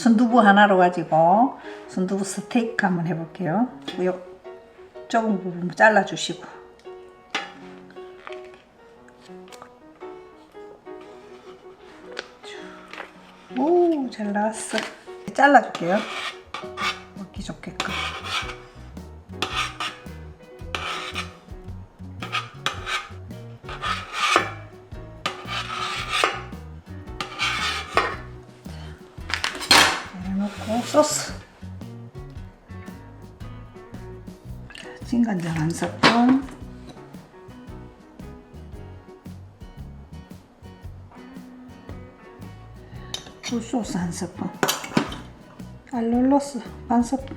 순두부 하나로 가지고 순두부 스테이크 한번 해볼게요. 요 조금 부분 잘라주시고 오, 잘 나왔어. 잘라줄게요. 먹기 좋게끔. 내려놓고 소스. 진간장 한 스푼. 굴소스 한 스푼. 알룰로스 반 스푼.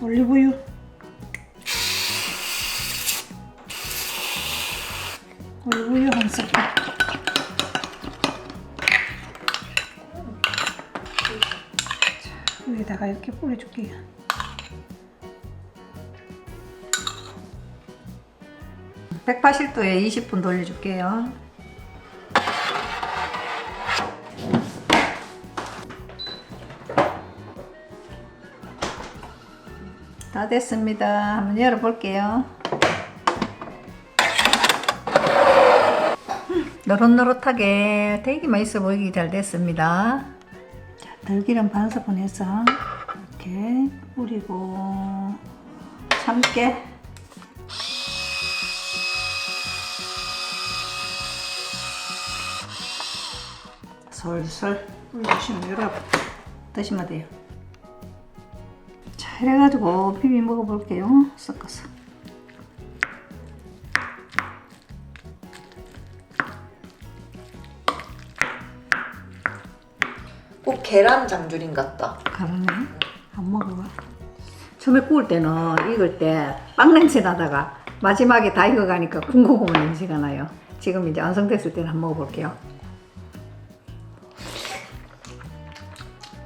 올리브유. 올리브유 한 스푼. 위에다가 이렇게 뿌려줄게요. (180도에) (20분) 돌려줄게요. 다 됐습니다. 한번 열어볼게요. 노릇노릇하게 되게 맛있어 보이기 잘 됐습니다. 자, 들기름 반 스푼 해서 이렇게 뿌리고 참깨 솔솔 뿌려주시면 이렇게 드시면 돼요. 자, 이래가지고 비비 먹어볼게요. 섞어서. 꼭 계란 장조림 같다. 가라네. 안 먹어봐. 처음에 구울 때는 익을 때 빵 냄새 나다가 마지막에 다 익어가니까 군고구마 냄새가 나요. 지금 이제 완성됐을 때는 한번 먹어볼게요.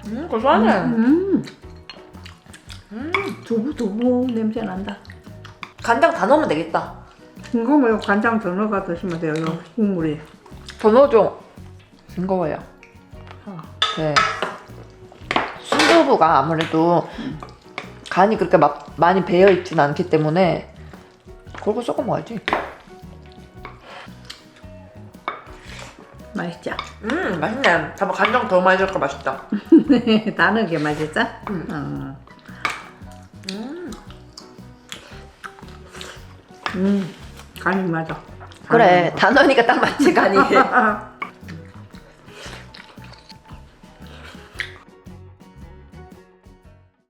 음, 고소하네. 음. 두부 두부 냄새 난다. 간장 다 넣으면 되겠다. 이거 뭐 간장 더 넣어가 드시면 돼요. 요 국물이. 더 넣어줘. 싱거워요. 어. 네. 순두부가 아무래도 간이 그렇게 막 많이 배어 있진 않기 때문에 골고 섞어 먹어야지. 맛있죠? 음, 맛있네. 다만 간장 더 많이 넣으니까 맛있다. 다 넣게 맛있죠? 음. 어. 음. 음. 간이 맞아. 그래, 다 넣으니까 딱 맞지 간이. 아,